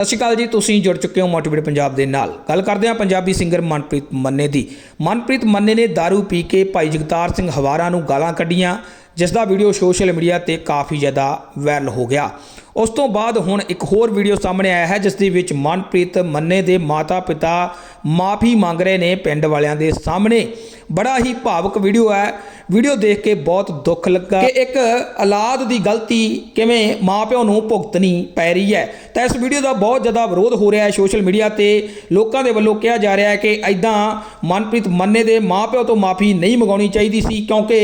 ਸਤਿ ਸ਼੍ਰੀ ਅਕਾਲ ਜੀ, ਤੁਸੀਂ ਜੁੜ ਚੁੱਕੇ ਹੋ ਮੋਟੀਵੇਟ ਪੰਜਾਬ ਦੇ ਨਾਲ। ਗੱਲ ਕਰਦੇ ਹਾਂ ਪੰਜਾਬੀ ਸਿੰਗਰ ਮਨਪ੍ਰੀਤ ਮੰਨੇ ਦੀ। ਮਨਪ੍ਰੀਤ ਮੰਨੇ ਨੇ दारू ਪੀ ਕੇ ਭਾਈ ਜਗਤਾਰ ਸਿੰਘ ਹਵਾਰਾ ਨੂੰ ਗਾਲਾਂ ਕੱਢੀਆਂ। ਜਿਸ ਦਾ ਵੀਡੀਓ ਸੋਸ਼ਲ ਮੀਡੀਆ ਤੇ ਕਾਫੀ ਜ਼ਿਆਦਾ ਵਾਇਰਲ ਹੋ ਗਿਆ। ਉਸ ਤੋਂ ਬਾਅਦ ਹੁਣ ਇੱਕ ਹੋਰ ਵੀਡੀਓ ਸਾਹਮਣੇ ਆਇਆ ਹੈ ਜਿਸ ਦੇ ਵਿੱਚ ਮਨਪ੍ਰੀਤ ਮੰਨੇ ਦੇ ਮਾਤਾ-ਪਿਤਾ ਮਾਫੀ ਮੰਗ ਰਹੇ ਨੇ ਪਿੰਡ ਵਾਲਿਆਂ ਦੇ ਸਾਹਮਣੇ। ਬੜਾ ਹੀ ਭਾਵਕ ਵੀਡੀਓ ਹੈ। ਵੀਡੀਓ ਦੇਖ ਕੇ ਬਹੁਤ ਦੁੱਖ ਲੱਗਾ ਕਿ ਇੱਕ ਔਲਾਦ ਦੀ ਗਲਤੀ ਕਿਵੇਂ ਮਾਪਿਓ ਨੂੰ ਭੁਗਤਣੀ ਪੈ ਰਹੀ ਹੈ। ਤਾਂ ਇਸ ਵੀਡੀਓ ਦਾ ਬਹੁਤ ਜ਼ਿਆਦਾ ਵਿਰੋਧ ਹੋ ਰਿਹਾ ਹੈ ਸੋਸ਼ਲ ਮੀਡੀਆ ਤੇ। ਲੋਕਾਂ ਦੇ ਵੱਲੋਂ ਕਿਹਾ ਜਾ ਰਿਹਾ ਹੈ ਕਿ ਐਦਾਂ ਮਨਪ੍ਰੀਤ ਮੰਨੇ ਦੇ ਮਾਪਿਓ ਤੋਂ ਮਾਫੀ ਨਹੀਂ ਮੰਗਾਉਣੀ ਚਾਹੀਦੀ ਸੀ, ਕਿਉਂਕਿ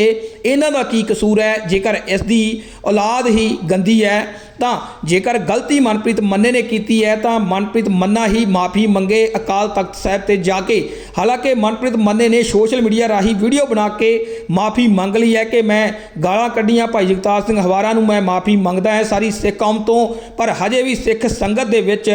ਇਹਨਾਂ ਦਾ ਕੀ ਕਸੂਰ ਹੈ, ਜੇਕਰ ਇਸ ਦੀ ਔਲਾਦ ਹੀ ਗੰਦੀ ਹੈ, ਤਾਂ ਜੇਕਰ ਗਲਤੀ ਮਨਪ੍ਰੀਤ ਮੰਨੇ ਨੇ ਕੀਤੀ ਹੈ, ਤਾਂ ਮਨਪ੍ਰੀਤ ਮੰਨਾ ਹੀ ਮਾਫੀ ਮੰਗੇ ਅਕਾਲ ਤਖਤ ਸਾਹਿਬ ਤੇ ਜਾ ਕੇ ਹਾਲਾਂਕਿ ਮਨਪ੍ਰੀਤ ਮੰਨੇ ਨੇ ਸੋਸ਼ਲ ਮੀਡੀਆ ਰਾਹੀਂ ਵੀਡੀਓ ਬਣਾ ਕੇ ਮਾਫੀ ਮੰਗ ਲਈ ਹੈ ਕਿ ਮੈਂ ਗਾਲਾਂ ਕੱਢੀਆਂ। ਭਾਈ ਜਗਤਾਰ ਸਿੰਘ ਹਵਾਰਾ ਨੂੰ ਮੈਂ ਮਾਫੀ ਮੰਗਦਾ ਹਾਂ। ਸਾਰੀ ਸਿੱਖ ਕੌਮ ਤੋਂ, ਪਰ ਹਜੇ ਵੀ ਸਿੱਖ ਸੰਗਤ ਦੇ ਵਿੱਚ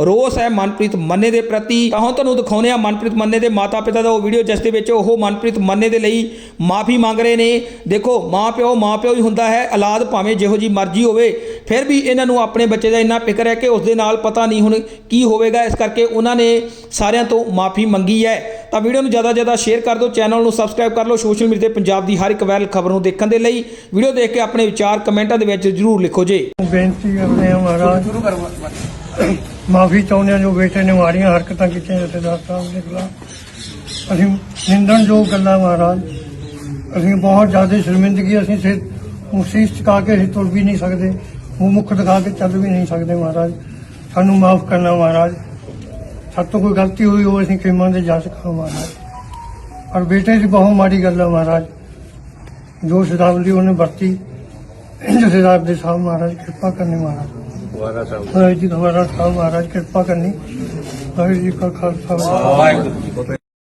ਰੋਸ ਹੈ ਮਨਪ੍ਰੀਤ ਮੰਨੇ ਦੇ ਪ੍ਰਤੀ। ਤਾਂ ਤੁਹਾਨੂੰ ਦਿਖਾਉਂਦੇ ਆ ਮਨਪ੍ਰੀਤ ਮੰਨੇ ਦੇ ਮਾਤਾ ਪਿਤਾ ਦਾ ਉਹ ਵੀਡੀਓ, ਜਿਸ ਦੇ ਵਿੱਚ ਉਹ ਮਨਪ੍ਰੀਤ ਮੰਨੇ ਦੇ ਲਈ ਮਾਫੀ ਮੰਗ ਰਹੇ ਨੇ। ਦੇਖੋ ਮਾਂ ਪਿਓ ਮਾਂ ਪਿਓ ਹੀ ਹੁੰਦਾ ਹੈ। ਔਲਾਦ ਭਾਵੇਂ ਜਿਹੋ ਜੀ ਮਰਜ਼ੀ ਹੋਵੇ, ਫਿਰ ਵੀ ਇਹਨਾਂ ਨੂੰ ਆਪਣੇ ਬੱਚੇ ਦਾ ਇੰਨਾ ਫਿਕਰ ਹੈ ਕਿ ਉਸ ਦੇ ਨਾਲ ਪਤਾ ਨਹੀਂ ਹੁਣ ਕੀ ਹੋਵੇਗਾ। ਇਸ ਕਰਕੇ ਉਹਨਾਂ ਨੇ ਸਾਰਿਆਂ ਤੋਂ ਮਾਫੀ ਮੰਗੀ ਹੈ। ਤਾਂ ਵੀਡੀਓ ਨੂੰ ਜ਼ਿਆਦਾ ਜ਼ਿਆਦਾ ਸ਼ੇਅਰ ਕਰ ਦਿਓ ਚੈਨਲ ਨੂੰ ਸਬਸਕ੍ਰਾਈਬ ਕਰ ਲਓ ਸੋਸ਼ਲ ਮੀਡੀਆ ਤੇ ਪੰਜਾਬ ਦੀ ਹਰ ਇੱਕ ਵਾਇਰਲ ਖਬਰ ਨੂੰ ਦੇਖਣ ਦੇ ਲਈ ਵੀਡੀਓ ਦੇਖ ਕੇ ਆਪਣੇ ਵਿਚਾਰ ਕਮੈਂਟਾਂ ਦੇ ਵਿੱਚ ਜ਼ਰੂਰ ਲਿਖੋ ਜੀ। ਬੇਨਤੀ ਕਰਦੇ ਹਾਂ ਮਹਾਰਾਜ ਮਾਫੀ ਚਾਹੁੰਦੇ ਹਾਂ ਜੋ ਬੇਟੇ ਨੇ ਮਾੜੀਆਂ ਹਰਕਤਾਂ ਕੀਤੀਆਂ ਜਥੇਦਾਰ ਸਾਹਿਬ ਦੇ ਖਿਲਾਫ। ਅਸੀਂ ਨਿੰਦਣ ਜੋ ਗੱਲਾਂ ਮਹਾਰਾਜ ਅਸੀਂ ਬਹੁਤ ਜ਼ਿਆਦਾ ਸ਼ਰਮਿੰਦਗੀ ਅਸੀਂ ਸੇ ਮੁਸੀਸ ਚਕਾ ਕੇ ਅਸੀਂ ਤੁਰ ਵੀ ਨਹੀਂ ਸਕਦੇ ਮੂੰਹ ਮੁੱਖ ਦਿਖਾ ਕੇ ਚੱਲ ਵੀ ਨਹੀਂ ਸਕਦੇ ਮਹਾਰਾਜ। ਸਾਨੂੰ ਮਾਫ ਕਰਨਾ ਮਹਾਰਾਜ। ਸਾਡੇ ਤੋਂ ਕੋਈ ਗਲਤੀ ਹੋਈ ਹੋ ਅਸੀਂ ਖੇਮਾਂ ਦੇ ਜਾ ਸਕਾ ਮਹਾਰਾਜ। ਪਰ ਬੇਟੇ ਦੀ ਬਹੁਤ ਮਾੜੀ ਗੱਲ ਹੈ ਮਹਾਰਾਜ। ਜੋ ਸ਼ਰਾਬਲੀ ਉਹਨੇ ਵਰਤੀ ਜਥੇਦਾਰ ਦੇ ਸਾਹਿਬ ਮਹਾਰਾਜ ਕਿਰਪਾ ਕਰਨੀ ਮਹਾਰਾਜ। ਵਾਹਿਗੁਰੂ ਜੀ ਦੁਆਰਾ ਸਾਹਿਬ ਮਹਾਰਾਜ ਕਿਰਪਾ ਕਰਨੀ। ਵਾਹਿਗੁਰੂ ਜੀ ਕਾ ਖਾਲਸਾ। ਵਾਹਿਗੁਰੂ ਜੀ ਕੀ ਫਤਿਹ।